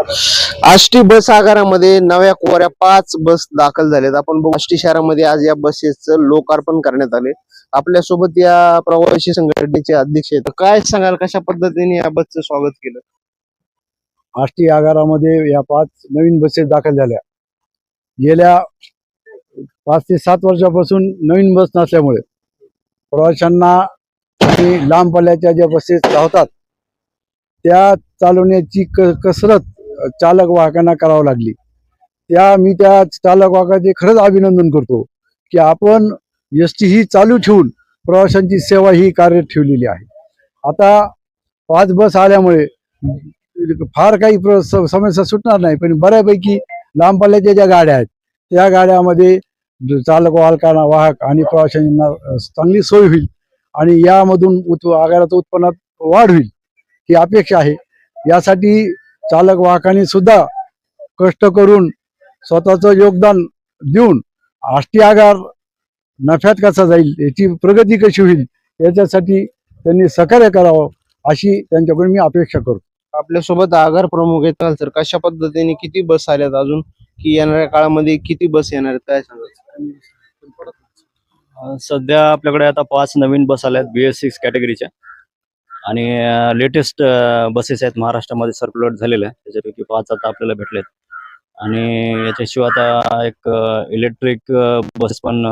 आष्टी बस आगारामध्ये नव्या कोऱ्या पाच बस दाखल झालेत. आपण बघू आष्टी शहरामध्ये आज या बसेसचं लोकार्पण करण्यात आले आपल्यासोबत या प्रवासी संघटनेचे अध्यक्ष आहेत. काय सांगाल कशा पद्धतीने या बसचं स्वागत केलं? आष्टी आगारामध्ये या पाच नवीन बसेस दाखल झाल्या. गेल्या पाच ते सात वर्षापासून नवीन बस नसल्यामुळे प्रवाशांना आणि लांब पल्ल्याच्या ज्या बसेस धावतात त्या चालवण्याची क कसरत चालक वाहकांना करावं लागली. त्या मी त्या चालक वाहकाचे खरंच अभिनंदन करतो की आपण एस टी ही चालू ठेवून प्रवाशांची सेवा ही कार्य ठेवलेली आहे. आता पाच बस आल्यामुळे फार काही प्र- समस्या सुटणार नाही पण बऱ्यापैकी लांब पल्ल्याच्या ज्या गाड्या आहेत त्या गाड्यामध्ये चालक वाहकांना वाहक आणि प्रवाशांना चांगली सोय होईल आणि यामधून उत् आगाराचं उत्पन्नात वाढ होईल ही अपेक्षा आहे. यासाठी चालक वाहकांनी सुद्धा कष्ट करून स्वतःचं योगदान देऊन आष्टी आगार नफ्यात कसा जाईल याची प्रगती कशी होईल याच्यासाठी त्यांनी सहकार्य करावं अशी त्यांच्याकडून मी अपेक्षा करतो. आपल्यासोबत आगार प्रमुख आहेत तर कशा पद्धतीने किती बस आल्यात अजून? की येणाऱ्या काळामध्ये किती बस येणार आहेत काय सांगाल? अ, सध्या आपल्याकडे आता पाच नवीन बस आल्या आहेत बी एस सिक्स कॅटेगरीच्या आणि लेटेस्ट बसेस आहेत महाराष्ट्रामध्ये सर्क्युलेट झालेल्या आहेत. त्याच्यापैकी पाच आता आपल्याला भेटलेत. आणि याच्याशिवाय आता एक इलेक्ट्रिक बस पण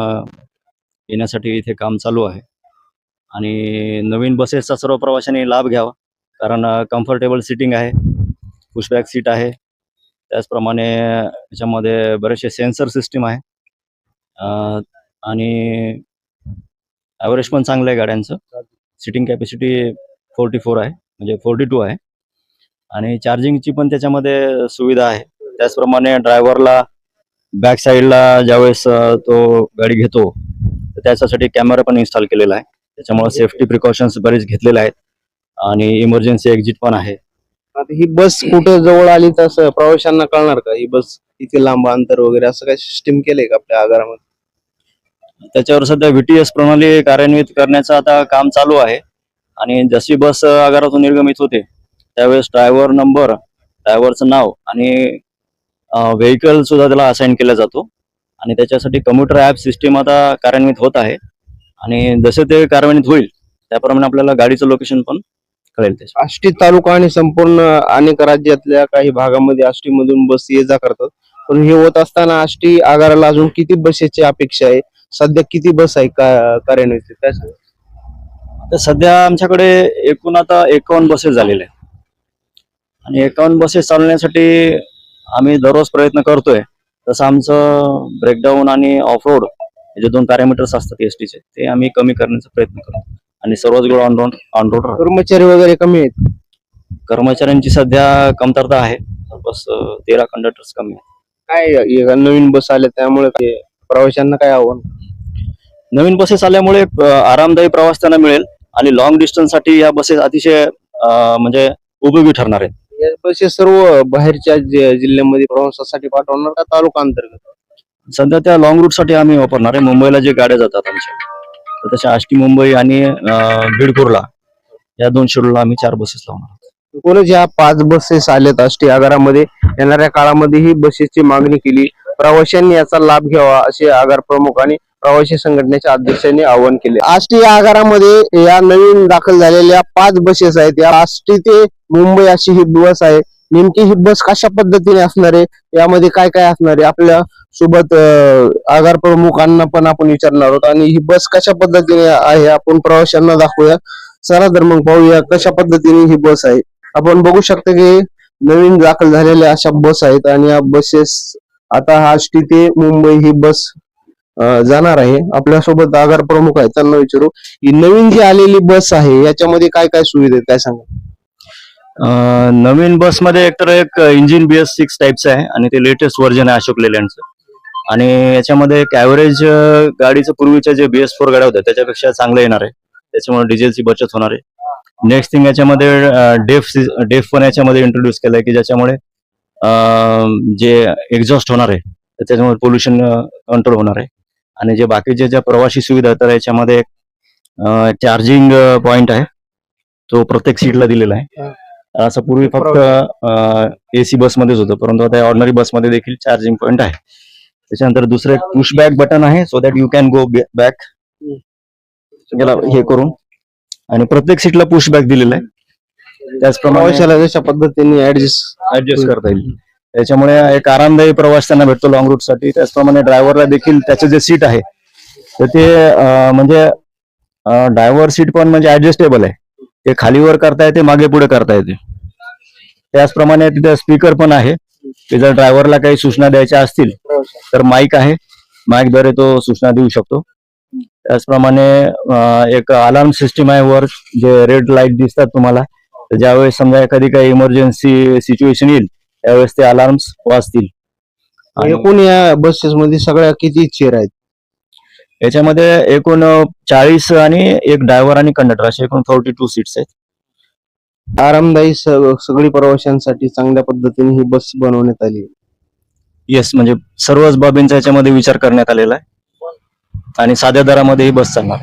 येण्यासाठी इथे काम चालू आहे. आणि नवीन बसेसचा सर्व प्रवाशांनी लाभ घ्यावा. कारण कम्फर्टेबल सिटिंग आहे. पुशबॅक सीट आहे. त्याचप्रमाणे याच्यामध्ये बरेचसे सेन्सर सिस्टीम आहे. आणि ॲव्हरेज पण चांगलं आहे गाड्यांचं. सिटिंग कॅपॅसिटी फोर्टी फोर आहे म्हणजे फोर्टी टू आहे. आणि चार्जिंगची पण त्याच्यामध्ये सुविधा आहे. त्याचप्रमाणे ड्रायव्हरला बॅक साईडला ज्यावेळेस तो गाडी घेतो तर त्याच्यासाठी कॅमेरा पण इन्स्टॉल केलेला आहे. त्याच्यामुळे सेफ्टी प्रिकॉशन्स बरेच घेतलेले आहेत. आणि इमर्जन्सी एक्झिट पण आहे. आता ही बस कुठे जवळ आली तसं प्रवाशांना कळणार का? ही बस इथे लांब अंतर वगैरे असं काही सिस्टीम केलंय का आपल्या आगारामध्ये? त्याच्यावर सध्या व्हीटीएस प्रणाली कार्यान्वित करण्याचं आता काम चालू आहे. आणि जशी बस आगारातून निर्गमित होते त्यावेळेस ड्रायव्हर नंबर ड्रायव्हरचं नाव आणि व्हेकल सुद्धा त्याला असाइन केला जातो. आणि त्याच्यासाठी कम्प्युटर ॲप सिस्टीम आता कार्यान्वित होत आहे. आणि जसे ते कार्यान्वित होईल त्याप्रमाणे आपल्याला गाडीचं लोकेशन पण कळेल ते आष्टी तालुका आणि संपूर्ण अनेक राज्यातल्या काही भागामध्ये आष्टी मधून बस ये जा करतात. पण हे होत असताना आष्टी आगाराला अजून किती बसेसची अपेक्षा आहे? सध्या किती बस आहे का कार्यान्वित? तर सध्या आमच्याकडे एकूण आता एकावन्न बसेस झालेले आहेत. आणि एकावन्न बसेस चालवण्यासाठी आम्ही दररोज प्रयत्न करतोय. तसं आमचं ब्रेकडाऊन आणि ऑफ रोड हे जे दोन पॅरामीटर्स असतात एस टीचे ते आम्ही कमी करण्याचा प्रयत्न करतो आणि सर्वच गोळ ऑन रोड ऑन रोड कर्मचारी वगैरे कमी आहेत? कर्मचाऱ्यांची सध्या कमतरता आहे. बस तेरा कंडक्टर्स कमी आहेत. काय नवीन बस आल्या त्यामुळे काय प्रवाशांना काय आव्हान? नवीन बसेस आल्यामुळे अ, आरामदायी प्रवास त्यांना मिळेल. आणि लॉंग डिस्टन्ससाठी या बसेस अतिशय म्हणजे उपयोगी ठरणार आहेत. या बसेस सर्व बाहेरच्या जि- जिल्ह्यामध्ये प्रवासासाठी पाठवणार का तालुका अंतर्गत? सध्या त्या लॉंग रूटसाठी आम्ही वापरणार आहे. मुंबईला जे गाड्या जातात आमच्या तर तशा आष्टी मुंबई आणि अं, या दोन शेड्यूलला आम्ही चार बसेस लावणार आहोत. एकूणच या पाच बसेस आल्यात आष्टी आगारामध्ये येणाऱ्या काळामध्ये ही बसेसची मागणी केली. प्रवाशांनी याचा लाभ घ्यावा असे आगार प्रमुख आणि प्रवासी संघटनेच्या अध्यक्षांनी आवाहन केले. आष्टी आगारामध्ये या नवीन दाखल झालेल्या पाच बसेस आहेत. या आष्टी ते मुंबई अशी ही बस आहे. नेमकी ही बस कशा पद्धतीने असणार आहे? यामध्ये काय काय असणार आहे? आपल्यासोबत आगार प्रमुखांना पण आपण विचारणार आहोत. आणि ही बस कशा पद्धतीने आहे? आपण प्रवाशांना दाखवूया. चला तर मग पाहूया कशा पद्धतीने ही बस आहे. आपण बघू शकतो की नवीन दाखल झालेल्या अशा बस आहेत. आणि या बसेस आता हा आष्टी ते मुंबई ही बस जाणार आहे. आपल्यासोबत आगार प्रमुख आहेत त्यांना विचारू ही नवीन जी आलेली बस आहे याच्यामध्ये काय काय सुविधा आहेत? काय सांगा नवीन बसमध्ये एकतर एक इंजिन बी एस सिक्स टाईपचं आहे आणि ते लेटेस्ट व्हर्जन आहे अशोक लेलँडचं. आणि याच्यामध्ये एक ॲव्हरेज गाडीचं पूर्वीच्या जे बी एस फोर गाड्या होत्या त्याच्यापेक्षा चांगलं येणार आहे. त्याच्यामुळे डिझेलची बचत होणार आहे. नेक्स्ट थिंग याच्यामध्ये डेफ डेफ पण याच्यामध्ये इंट्रोड्यूस आहे की ज्याच्यामुळे जे एक्झॉस्ट होणार आहे त्याच्यामुळे पोल्युशन कंट्रोल होणार आहे. आणि जे बाकीचे ज्या प्रवासी सुविधा तर याच्यामध्ये चार्जिंग पॉइंट आहे. तो प्रत्येक सीटला दिलेला आहे. असं पूर्वी फक्त एसी बसमध्येच होतं. परंतु आता ऑर्डनरी बसमध्ये देखील चार्जिंग पॉईंट आहे. त्याच्यानंतर दुसरं एक पुश बॅक बटन आहे so that you can go back याला हे करून. आणि प्रत्येक सीटला पुश बॅक दिलेलं आहे. त्याचप्रमाणे जशा पद्धतीने ऍडजस्ट ऍडजस्ट करता येईल. त्याच्यामुळे एक आरामदायी प्रवास त्यांना भेटतो लॉंग रूटसाठी. त्याचप्रमाणे ड्रायव्हरला देखील त्याचं जे सीट आहे तर ते म्हणजे ड्रायव्हर सीट पण म्हणजे ऍडजस्टेबल आहे. ते खालीवर करता येते मागे पुढे करता येते. त्याचप्रमाणे तिथे स्पीकर पण आहे. की जर ड्रायव्हरला काही सूचना द्यायच्या असतील तर माईक आहे. माईकद्वारे तो सूचना देऊ शकतो. त्याचप्रमाणे एक अलार्म सिस्टीम आहे वर जे रेड लाइट दिसतात तुम्हाला. ज्यावेळेस समजा एखादी काही इमर्जन्सी सिच्युएशन येईल त्यावेळेस ते अलार्म्स वाजतील. आणि एकूण या बसेस मध्ये सगळ्या किती चेअर आहेत? याच्यामध्ये एकूण चाळीस आणि एक ड्रायव्हर आणि कंडक्टर असे एकूण फोर्टी टू सीट्स आहेत. आरामदायी स- सगळी प्रवाशांसाठी चांगल्या पद्धतीने ही बस बनवण्यात आली येस म्हणजे सर्वच बाबींचा याच्यामध्ये विचार करण्यात आलेला आहे. आणि साध्या दरामध्ये ही बस चालणार.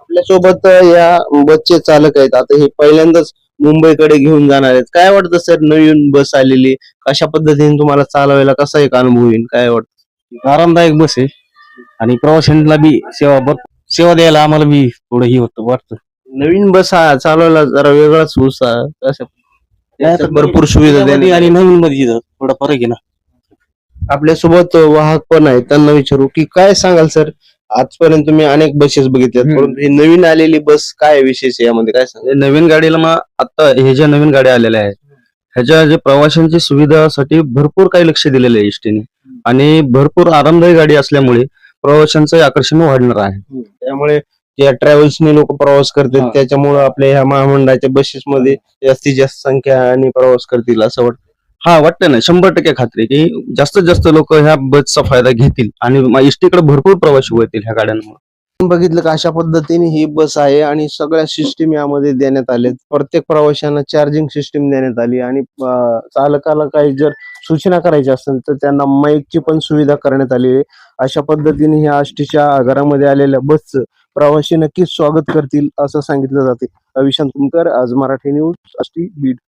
आपल्यासोबत या बसचे चालक आहेत. आता हे पहिल्यांदाच मुंबईकडे घेऊन जाणार आहेत. काय वाटतं सर? नवीन बस आलेली कशा पद्धतीने तुम्हाला चालवायला कसा एक अनुभव येईल? काय वाटतं? आरामदायक बस आहे. आणि प्रवाशांना बी सेवा बर सेवा द्यायला आम्हाला बी थोडं हे होतं वाटतं. नवीन बस हा चालवायला जरा वेगळाच उत्साह भरपूर सुविधा देण्यात आणि नवीन मध्ये थोडा फरक आहे ना. आपल्यासोबत वाहक पण आहेत. त्यांना विचारू की काय सांगाल सर? आजपर्यंत तुम्ही अनेक बसेस बघितल्यात हम्म. परंतु ही नवीन आलेली बस काय विशेष आहे यामध्ये? काय सांगाल? हे नवीन गाडीला मग आता हे ज्या नवीन गाड्या आलेल्या आहेत ह्याच्या जे प्रवाशांची सुविधासाठी भरपूर काही लक्ष दिलेलं आहे एसटीने. आणि भरपूर आरामदायी गाडी असल्यामुळे प्रवाशांचं आकर्षण वाढणार आहे. त्यामुळे ज्या ट्रॅव्हल्सनी लोक प्रवास करतात. त्याच्यामुळे आपल्या ह्या महामंडळाच्या बसेस मध्ये जास्तीत जास्त संख्या आणि प्रवास करतील असं वाटतं. हा वाटतं ना शंभर टक्के खात्री की जास्तीत जास्त लोक ह्या बसचा फायदा घेतील आणि एसटीकडे भरपूर प्रवासी होतील ह्या गाड्यांमुळे. बघितलं का अशा पद्धतीने ही बस आहे आणि सगळ्या सिस्टीम यामध्ये देण्यात आल्या प्रत्येक प्रवाशांना चार्जिंग सिस्टीम देण्यात आली आणि चालकाला काही जर सूचना करायच्या असेल तर त्यांना माईकची पण सुविधा करण्यात आली आहे. अशा पद्धतीने ह्या आष्टीच्या आगारामध्ये आलेल्या बसचं प्रवासी नक्कीच स्वागत करतील असं सांगितलं जाते. अविशांत तुमकर आज मराठी न्यूज आष्टी बीड.